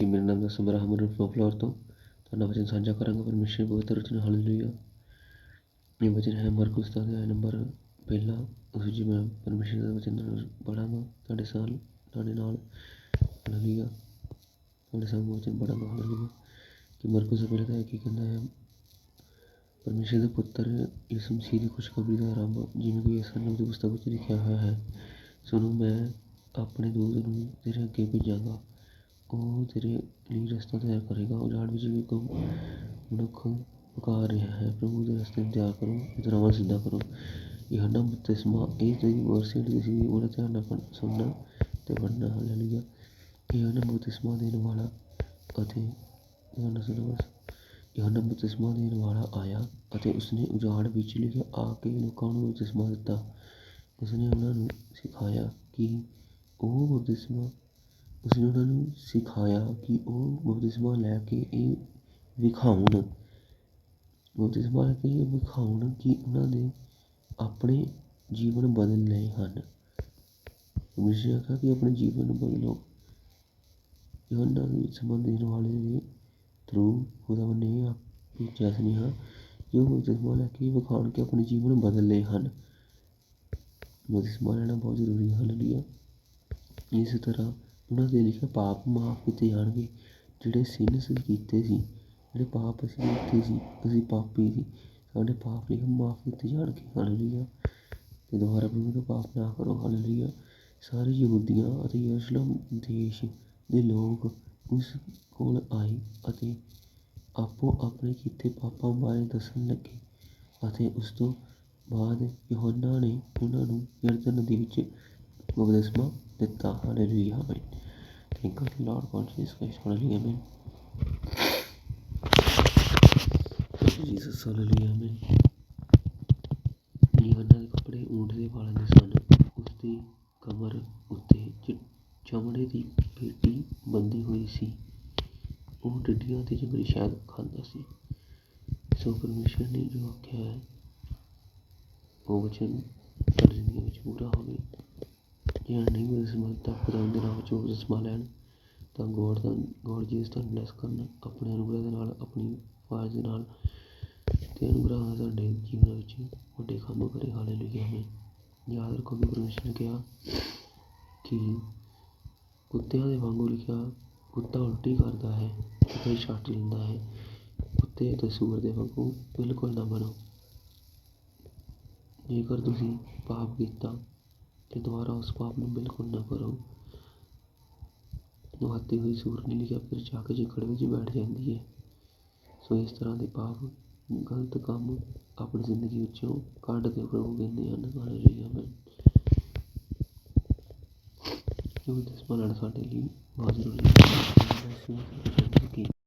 ਕਿ ਮੇਰਾ ਨਾਮ ਦਾ ਸਮਰਾਹਮਨ ਫਲੋਰ ਤੋਂ ਤੁਹਾਡਾ ਵਚਨ ਸਾਂਝਾ ਕਰਾਂਗਾ। ਪਰਮੇਸ਼ਰ ਪਵਿੱਤਰ ਵਚਨ ਹਾਲੇਲੂਇਆ। ਇਹ ਵਚਨ ਹੈ ਮਰਕੁਸ ਦਾ ਅਧਿਆਇ ਨੰਬਰ ਪਹਿਲਾ। ਉਸ ਵਿੱਚ ਮੈਂ ਪਰਮੇਸ਼ਰ ਦਾ ਵਚਨ ਪੜਾਂਗਾ ਤੁਹਾਡੇ ਸਾਲ ਤੁਹਾਡੇ ਨਾਲ, ਹਾਲੇਲੂਇਆ। ਤੁਹਾਡੇ ਸਾਹਮਣੇ ਵਚਨ ਪੜਾਂਗਾ ਹਾਲੇਲੂਇਆ। ਕਿ ਮਰਕੁਸ ਦਾ ਪਹਿਲਾ ਅਧਿਆਇ ਕੀ ਕਹਿੰਦਾ ਹੈ? ਪਰਮੇਸ਼ਰ ਦੇ ਪੁੱਤਰ ਯਿਸੂ ਮਸੀਹ ਦੀ ਖੁਸ਼ਖਬਰੀ ਦਾ ਆਰੰਭ, ਜਿਵੇਂ ਕਿ ਇਸ ਨਾਮ ਦੀ ਪੁਸਤਕ ਵਿੱਚ ਲਿਖਿਆ ਹੋਇਆ ਹੈ, ਸੁਣੋ, ਮੈਂ ਆਪਣੇ ਦੂਤ ਨੂੰ ਤੇਰੇ ਅੱਗੇ ਭੇਜਾਂਗਾ। ਉਹ ਤੇਰੇ ਲਈ ਰਸਤਾ ਤਿਆਰ ਕਰੇਗਾ। ਉਜਾੜ ਵਿੱਚ ਵੀ ਕੋ ਮਨੁੱਖ ਪੁਕਾਰ ਰਿਹਾ ਹੈ। ਪ੍ਰਭੂ ਦੇ ਰਸਤੇ ਨੂੰ ਤਿਆਰ ਕਰੋ ਅਤੇ ਰਾਹ ਸਿੱਧਾ ਕਰੋ। ਯਹੋਨਾ ਬਪਤਿਸਮਾ, ਇਹ ਜਿਹੜੀ ਵਰਸੇ ਜਿਹੜੀ ਸੀ ਉਹਦਾ ਧਿਆਨ ਨਾਲ ਪੜ੍ਹ- ਸੁਣਨਾ ਅਤੇ ਪੜ੍ਹਨਾ ਹਾਲੇਲੂਇਆ। ਯਹੋਨਾ ਬਪਤਿਸਮਾ ਦੇਣ ਵਾਲਾ ਅਤੇ ਯਹੋਨਾ ਸੁਣੋ ਬਸ। ਬਪਤਿਸਮਾ ਦੇਣ ਵਾਲਾ ਆਇਆ ਅਤੇ ਉਸਨੇ ਉਜਾੜ ਵਿੱਚ ਲਿਖਿਆ, ਆ ਕੇ ਲੋਕਾਂ ਨੂੰ ਬਪਤਿਸਮਾ ਦਿੱਤਾ। ਉਸਨੇ ਉਹਨਾਂ ਨੂੰ ਸਿਖਾਇਆ ਕਿ ਉਹ ਬਪਤਿਸਮਾ ਉਸਨੇ ਉਹਨਾਂ ਨੂੰ ਸਿਖਾਇਆ ਕਿ ਉਹ ਬਪਤਿਸਮਾ ਲੈ ਕੇ ਇਹ ਵਿਖਾਉਣ। ਬਪਤਿਸਮਾ ਲੈ ਕੇ ਇਹ ਵਿਖਾਉਣ ਕਿ ਉਹਨਾਂ ਦੇ ਆਪਣੇ ਜੀਵਨ ਬਦਲ ਲਏ ਹਨ। ਪਰਮੇਸ਼ਰ ਆਖਿਆ ਕਿ ਆਪਣੇ ਜੀਵਨ ਨੂੰ ਬਦਲੋ। ਯਹੋਨਾ ਦੇ ਸੰਬੰਧ ਦੇਣ ਵਾਲੇ ਦੇ ਥਰੂ ਖੁਦਾ ਨੇ ਆਪ ਭੇਜਿਆ ਸੁਨੇਹਾ ਕਿ ਉਹ ਬਪਤਿਸਮਾ ਲੈ ਕੇ ਵਿਖਾਉਣ ਕਿ ਆਪਣੇ ਜੀਵਨ ਬਦਲ ਲਏ ਹਨ। ਬਪਤਿਸਮਾ ਲੈਣਾ ਬਹੁਤ ਜ਼ਰੂਰੀ ਹੈ, ਹਾਲੇਲੂਇਆ। ਇਸ ਤਰ੍ਹਾਂ ਉਹਨਾਂ ਦੇ ਲਿਖੇ ਪਾਪ ਮਾਫ ਕੀਤੇ ਜਾਣਗੇ। ਜਿਹੜੇ ਸਿਨ ਅਸੀਂ ਕੀਤੇ ਸੀ, ਜਿਹੜੇ ਪਾਪ ਅਸੀਂ ਕੀਤੇ ਸੀ, ਅਸੀਂ ਪਾਪੀ ਸੀ, ਸਾਡੇ ਪਾਪ ਲਿਖੇ ਮਾਫ ਕੀਤੇ ਜਾਣਗੇ। ਹਾਲੇਲੂਇਆ। ਤੇ ਦੁਬਾਰਾ ਪ੍ਰਭੂ ਦਾ ਪਾਪ ਨਾ ਕਰੋ। ਹਾਲੇਲੂਇਆ। ਸਾਰੇ ਯਹੂਦੀਆਂ ਅਤੇ ਯਰੂਸ਼ਲਮ ਦੇਸ਼ ਦੇ ਲੋਕ ਉਸ ਕੋਲ ਆਏ ਅਤੇ ਆਪੋ ਆਪਣੇ ਕੀਤੇ ਪਾਪਾਂ ਬਾਰੇ ਦੱਸਣ ਲੱਗੇ ਅਤੇ ਉਸ ਤੋਂ ਬਾਅਦ ਯਹੋਨਾ ਨੇ ਉਹਨਾਂ ਨੂੰ ਯਰਦਨ ਨਦੀ ਵਿੱਚ ਬਪਤਿਸਮਾ ਦਿੱਤਾ hallelujah amen thank you lord God Jesus Christ hallelujah amen Jesus hallelujah amen ਯਹੋਨਾ ਦੇ ਕੱਪੜੇ ਊਂਟ ਦੇ ਵਾਲਾਂ ਦੇ ਸਨ। ਉਸ ਦੀ ਕਮਰ ਉੱਤੇ ਚਮੜੇ ਦੀ ਪੇਟੀ ਬੰਦੀ ਹੋਈ ਸੀ। ਉਹ ਡੱਡੀਆਂ ਤੇ ਜੰਗਲੀ ਸ਼ਾਇਦ ਖਾਂਦਾ ਸੀ। ਸੋ ਪਰਮੇਸ਼ਰ ਨੇ ਜੋ ਆਖਿਆ ਹੈ, ਉਹ ਵਚਨ ਜ਼ਿੰਦਗੀ ਵਿੱਚ ਪੂਰਾ ਹੋਵੇ। ਜਿਹੜਾ ਨਹੀਂ ਬਪਤਿਸਮਾ ਤਾਂ ਖੁਦਾ ਦੇ ਨਾਮ ਵਿੱਚ ਬਪਤਿਸਮਾ ਲੈਣ। ਤਾਂ ਗੋਡ ਦਾ ਗੋਡ ਜੀ ਇਸ ਤੁਹਾਨੂੰ ਬਲੈਸ ਕਰਨ, ਆਪਣੇ ਅਨੁਗ੍ਰਹ ਦੇ ਨਾਲ, ਆਪਣੀ ਆਵਾਜ਼ ਦੇ ਨਾਲ ਅਤੇ ਅਨੁਗ੍ਰਹ ਨਾਲ ਸਾਡੇ ਜੀਵਨ ਵਿੱਚ ਵੱਡੇ ਕੰਮ ਕਰੇ ਹਾਲੇਲੂਇਆ ਆਮੀਨ ਯਾਦ ਰੱਖੋ ਕਿ ਪਰਮੇਸ਼ਰ ਨੇ ਕਿਹਾ ਕਿ ਕੁੱਤਿਆਂ ਦੇ ਵਾਂਗੂ ਲਿਖਿਆ, ਕੁੱਤਾ ਉਲਟੀ ਕਰਦਾ ਹੈ ਅਤੇ ਛੱਟ ਲੈਂਦਾ ਹੈ। ਕੁੱਤੇ ਅਤੇ ਸੂਰ ਦੇ ਵਾਂਗੂ ਬਿਲਕੁਲ ਨਾ ਬਣੋ। ਜੇਕਰ ਤੁਸੀਂ ਪਾਪ ਕੀਤਾ ਤੇ ਦੁਬਾਰਾ ਉਸ ਪਾਪ ਨੂੰ ਬਿਲਕੁਲ ਨਾ ਕਰੋ ਨਹਾਤੀ ਹੋਈ ਸੂਰ ਨੇ ਲਿਖਿਆ ਫਿਰ ਜਾ ਕੇ ਜਕੜ ਵਿੱਚ ਬੈਠ ਜਾਂਦੀ ਹੈ ਸੋ ਇਸ ਤਰ੍ਹਾਂ ਦੇ ਪਾਪ ਗਲਤ ਕੰਮ ਆਪਣੀ ਜ਼ਿੰਦਗੀ ਵਿੱਚੋਂ ਕੱਢ ਦਿਓ ਪ੍ਰਭੂ ਕਹਿੰਦੇ ਹਨ ਹਾਲੇਲੂਇਆ ਆਮੀਨ ਕਿਉਂਕਿ ਇਸ ਨਾਲ ਸਾਡੇ ਲਈ ਬਹੁਤ ਜ਼ਰੂਰੀ ਹੈ